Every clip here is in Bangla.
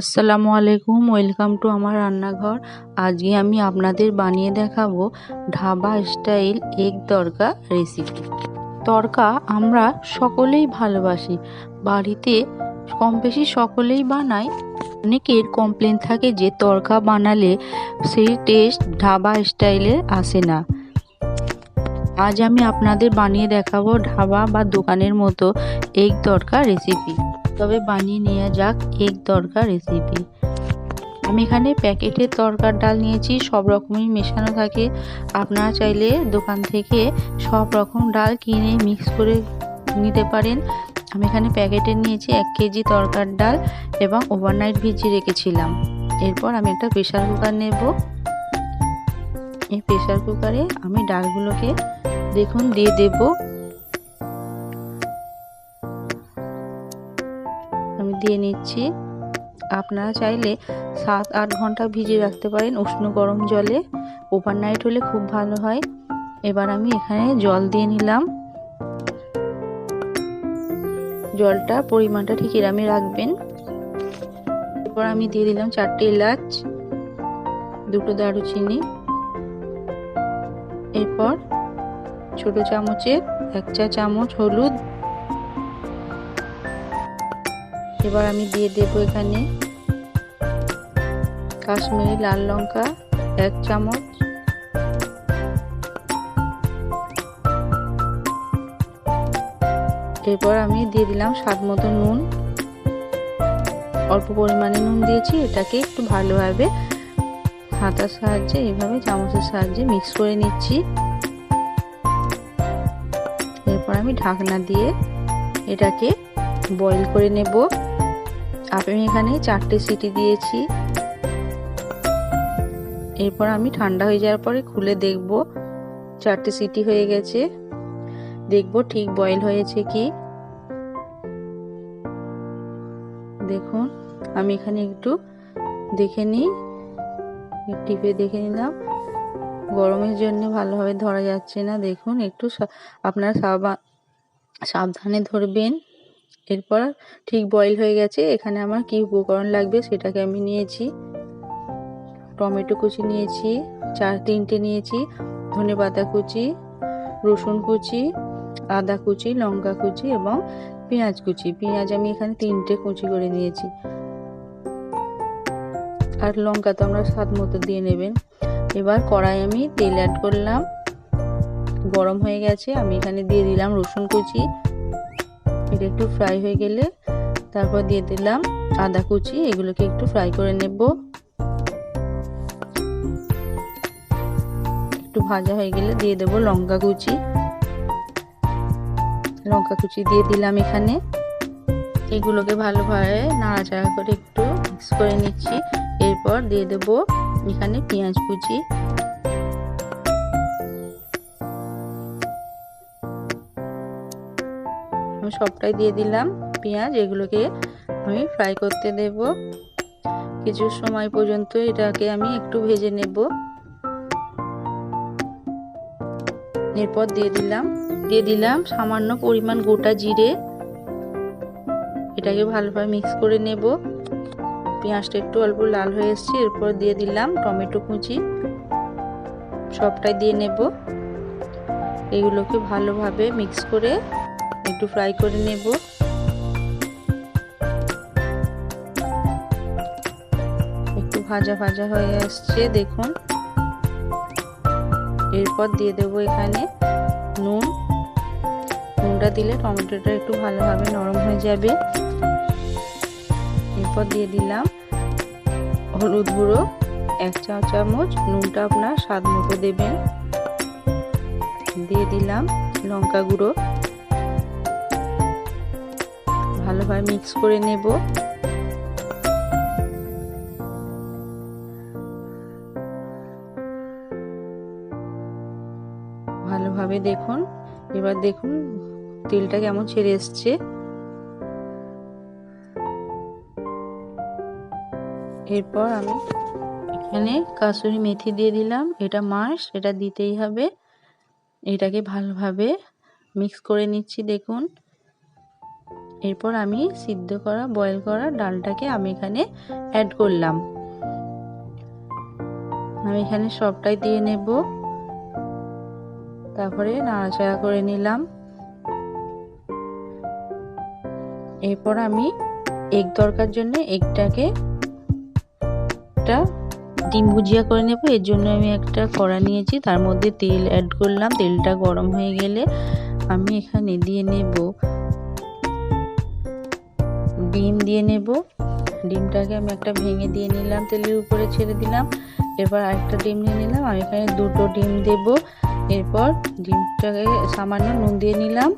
আসসালামু আলাইকুম, ওয়েলকাম টু আমার রান্নাঘর। আজকে আমি আপনাদের বানিয়ে দেখাবো dhaba style egg tadka recipe tadka আমরা সকলেই ভালোবাসি। বাড়িতে কম বেশি সকলেই বানাই অনেকের কমপ্লেন থাকে যে তরকা বানালে সেই টেস্ট ঢাবা স্টাইলে আসে না। আজ আমি আপনাদের বানিয়ে দেখাবো ঢাবা বা দোকানের মতো এগ তরকা রেসিপি তবে বানিয়ে নেওয়া যাক এগ তরকা রেসিপি আমি এখানে প্যাকেটের তরকার ডাল নিয়েছি, সব রকমই মেশানো থাকে। আপনারা চাইলে দোকান থেকে সব রকম ডাল কিনে মিক্স করে নিতে পারেন। আমি এখানে প্যাকেটে নিয়েছি এক কেজি তরকার ডাল এবং ওভারনাইট ভিজিয়ে রেখেছিলাম। এরপর আমি একটা প্রেশার কুকার নেব। এই প্রেশার কুকারে আমি ডালগুলোকে দেখুন, দিয়ে দেবো। আমি দিয়ে নিচ্ছি। আপনারা চাইলে সাত আট ঘণ্টা ভিজিয়ে রাখতে পারেন উষ্ণ গরম জলে। ওভারনাইট হলে খুব ভালো হয়। এবার আমি এখানে জল দিয়ে নিলাম। জলটা পরিমাণটা ঠিক এরামে রাখবেন। এরপর আমি দিয়ে দিলাম চারটে এলাচ, দুটো দারুচিনি। এরপর ছোট চামচের এক চা চামচ হলুদ। এবার আমি দিয়ে দেব এখানে কাশ্মীরি লাল লঙ্কা এক চামচ। এরপর আমি দিয়ে দিলাম স্বাদ মতো নুন। অল্প পরিমাণে নুন দিয়েছি, এটাকে একটু ভালোভাবে হাতার সাহায্যে এইভাবে চামচের সাহায্যে মিক্স করে নিচ্ছি। এরপর আমি ঢাকনা দিয়ে এটাকে বয়েল করে নেব। আমি এখানে চারটে সিটি দিয়েছি। এরপর আমি ঠান্ডা হয়ে যাওয়ার পরে খুলে দেখব। চারটে সিটি হয়ে গেছে। দেখব ঠিক বয়েল হয়েছে কি। দেখুন, আমি এখানে একটু দেখে নিই। টিপে দেখে নিলাম। গরমের জন্য ভালোভাবে ধরা যাচ্ছে না। দেখুন, একটু আপনারা সাবধানে ধরবেন। এরপর ঠিক বয়েল হয়ে গেছে। এখানে আমার কি উপকরণ লাগবে সেটাকে আমি নিয়েছি। টমেটো কুচি নিয়েছি, চার তিনটে নিয়েছি, ধনে পাতা কুচি, রসুন কুচি, আদা কুচি, লঙ্কা কুচি এবং পেঁয়াজ কুচি। পেঁয়াজ আমি এখানে তিনটে কুচি করে নিয়েছি। আর লঙ্কা তো আমরা স্বাদ মতো দিয়ে নেবেন। এবার কড়াই আমি তেল অ্যাড করলাম। গরম হয়ে গেছে, আমি এখানে দিয়ে দিলাম রসুন কুচি। এটা একটু ফ্রাই হয়ে গেলে তারপর দিয়ে দিলাম আদা কুচি, এগুলোকে একটু ফ্রাই করে নেব। একটু ভাজা হয়ে গেলে দিয়ে দেব লঙ্কা কুচি। লঙ্কা কুচি দিয়ে দিলাম এখানে। এগুলোকে ভালোভাবে নাড়াচাড়া করে একটু মিক্স করে নিচ্ছি। এরপর দিয়ে দেব এখানে পেঁয়াজ কুচি। আমি সবটাই দিয়ে দিলাম পেঁয়াজ, এগুলোকে আমি ফ্রাই করতে দেব। কিছু সময় পর্যন্ত এটাকে আমি একটু ভেজে নেব। এরপর দিয়ে দিলাম দিয়ে দিলাম সামান্য পরিমাণ গোটা জিরে। এটাকে ভালোভাবে মিক্স করে নেব। পেঁয়াজটা একটু অল্প লাল হয়ে এসছে, এরপর দিয়ে দিলাম টমেটো কুচি। সবটাই দিয়ে নেব। এগুলোকে ভালোভাবে মিক্স করে একটু ফ্রাই করে নেব। একটু ভাজা ভাজা হয়ে আসছে, দেখুন। এরপর দিয়ে দেবো এখানে নুন। নুনটা দিলে টমেটোটা একটু ভালোভাবে নরম হয়ে যাবে। এরপর দিয়ে দিলাম হলুদ গুঁড়ো, এক চা চামচ, নুনটা আপনার স্বাদ মতো দেবেন। দিয়ে দিলাম লঙ্কা গুঁড়ো। ভালোভাবে মিক্স করে নেব। ভালোভাবে দেখুন, এবার দেখুন তেলটা কেমন ছেড়ে এসছে। এরপর আমি এখানে কাসুরি মেথি দিয়ে দিলাম। এটা মাস, এটা দিতেই হবে। এটাকে ভালোভাবে মিক্স করে নিচ্ছি, দেখুন। এরপর আমি সিদ্ধ করা বয়েল করা ডালটাকে আমি এখানে অ্যাড করলাম। আমি এখানে সবটাই দিয়ে নেব। তারপরে নাড়াচাড়া করে নিলাম। এরপর আমি এগ দরকার জন্য এগটাকে একটা ডিম ভুজিয়া করে নেব। এর জন্য আমি একটা কড়া নিয়েছি, তার মধ্যে তেল অ্যাড করলাম। তেলটা গরম হয়ে গেলে আমি এখানে দিয়ে নেব, ডিম দিয়ে নেব। ডিমটাকে আমি একটা ভেঙে দিয়ে নিলাম, তেলের উপরে ছেড়ে দিলাম। এরপর আরেকটা ডিম নিয়ে নিলাম, আমি এখানে দুটো ডিম দেব। এরপর ডিমটাকে সামান্য নুন দিয়ে নিলাম।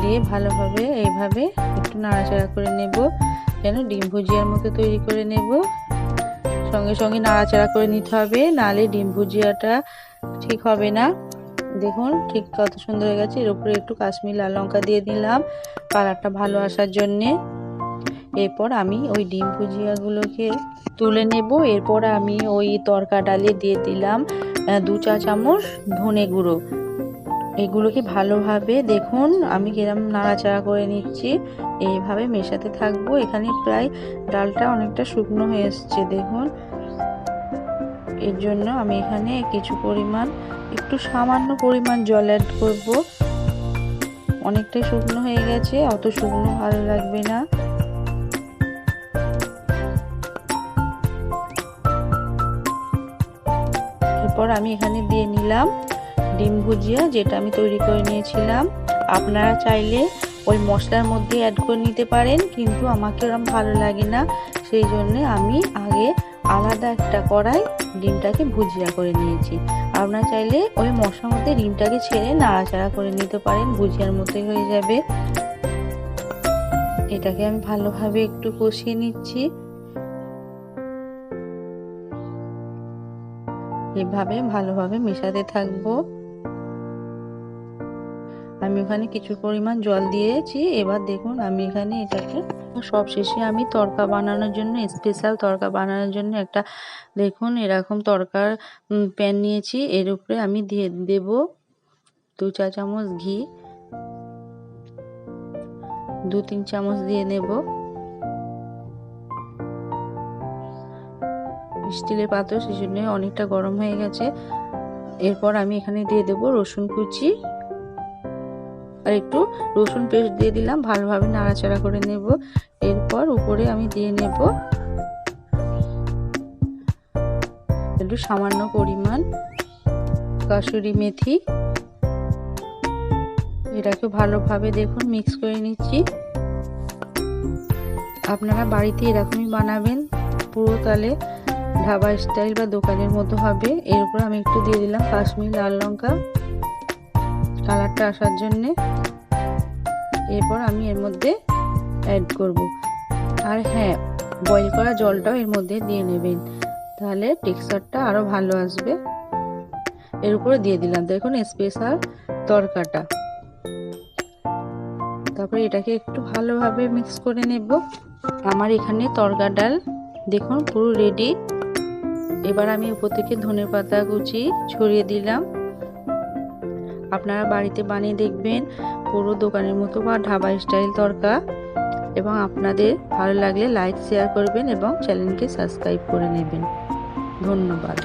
দিয়ে ভালোভাবে এইভাবে একটু নাড়াচাড়া করে নেব, যেন ডিম ভুজিয়ার মতো তৈরি করে নেব। সঙ্গে সঙ্গে নাড়াচাড়া করে নিতে হবে। নালে ডিম ভুজিয়াটা ঠিক হবে না। দেখুন ঠিক কত সুন্দর হয়ে গেছে। এর উপরে একটু কাশ্মীর লাল লঙ্কা দিয়ে দিলাম কালারটা ভালো আসার জন্যে। এরপর আমি ওই ডিম ভুজিয়াগুলোকে তুলে নেব। এরপর আমি ওই তরকা ডালে দিয়ে দিলাম দু চা চামচ ধনে গুঁড়ো। এগুলোকে ভালোভাবে দেখুন, আমি কিরম নাড়াচাড়া করে নিচ্ছি। এইভাবে মেশাতে থাকব। এখানে প্রায় ডালটা অনেকটা শুকনো হয়ে এসছে, দেখুন। এর জন্য আমি এখানে কিছু পরিমাণ, একটু সামান্য পরিমাণ জল অ্যাড করব। অনেকটাই শুকনো হয়ে গেছে, অত শুকনো ভালো লাগবে না। এরপর আমি এখানে দিয়ে নিলাম ডিম ভুজিয়া যেটা আমি তৈরি করে নিয়েছিলাম। আপনারা চাইলে ওই মশলার মধ্যে অ্যাড করে নিতে পারেন, কিন্তু আমাকে ওরকম ভালো লাগে না। সেই জন্যে আমি আগে আলাদা একটা কড়াই ডিমটাকে ভুজিয়া করে নিয়েছি। আপনারা চাইলে ওই মশলার মধ্যে ডিমটাকে ছেড়ে নাড়াচাড়া করে নিতে পারেন, ভুজিয়ার মতোই হয়ে যাবে। এটাকে আমি ভালোভাবে একটু কষিয়ে নিচ্ছি। এভাবে ভালোভাবে মেশাতে থাকব। আমি ওখানে কিছু পরিমাণ জল দিয়েছি। এবার দেখুন, আমি এখানে এটাকে সব শেষে আমি তরকা বানানোর জন্য স্পেশাল তরকা বানানোর জন্য একটা, দেখুন এরকম তরকার প্যান নিয়েছি। এর উপরে আমি দিয়ে দেব দু চা চামচ ঘি। দু তিন চামচ দিয়ে নেব স্টিলের পাত্র সেই জন্য অনেকটা গরম হয়ে গেছে। এরপর আমি এখানে দিয়ে দেব রসুন কুচি। আর একটু রসুন পেস্ট দিয়ে দিলাম, ভালোভাবে নাড়াচাড়া করে নেব। এরপর উপরে আমি দিয়ে নেব একটু সামান্য পরিমাণ কাসুরি মেথি। এটাকে ভালোভাবে দেখুন মিক্স করে নিচ্ছি। আপনারা বাড়িতে এরকমই বানাবেন, পুরো তালে ধাবা স্টাইল বা দোকানের মতো হবে। এর উপর আমি একটু দিয়ে দিলাম কাশ্মীর লাল লঙ্কা। কালারটা আসার জন্যে এরপর আমি এর মধ্যে অ্যাড করব। আর হ্যাঁ বয়েল করা জলটাও এর মধ্যে দিয়ে নেবেন। তাহলে টেক্সচারটা আরও ভালো আসবে। এর উপরে দিয়ে দিলাম। দেখুন স্পেশাল তরকাটা। তারপরে এটাকে একটু ভালোভাবে মিক্স করে নেব। আমার এখানে তরকা ডাল দেখুন পুরো রেডি এবার আমি উপর থেকে ধনে পাতা কুচি ছড়িয়ে দিলাম। আপনারা বাড়িতে বানিয়ে দেখবেন পুরো দোকানের মতো বা ঢাবা স্টাইল তরকা। এবং আপনাদের ভালো লাগলে লাইক শেয়ার করবেন এবং চ্যানেলকে সাবস্ক্রাইব করে নেবেন। ধন্যবাদ।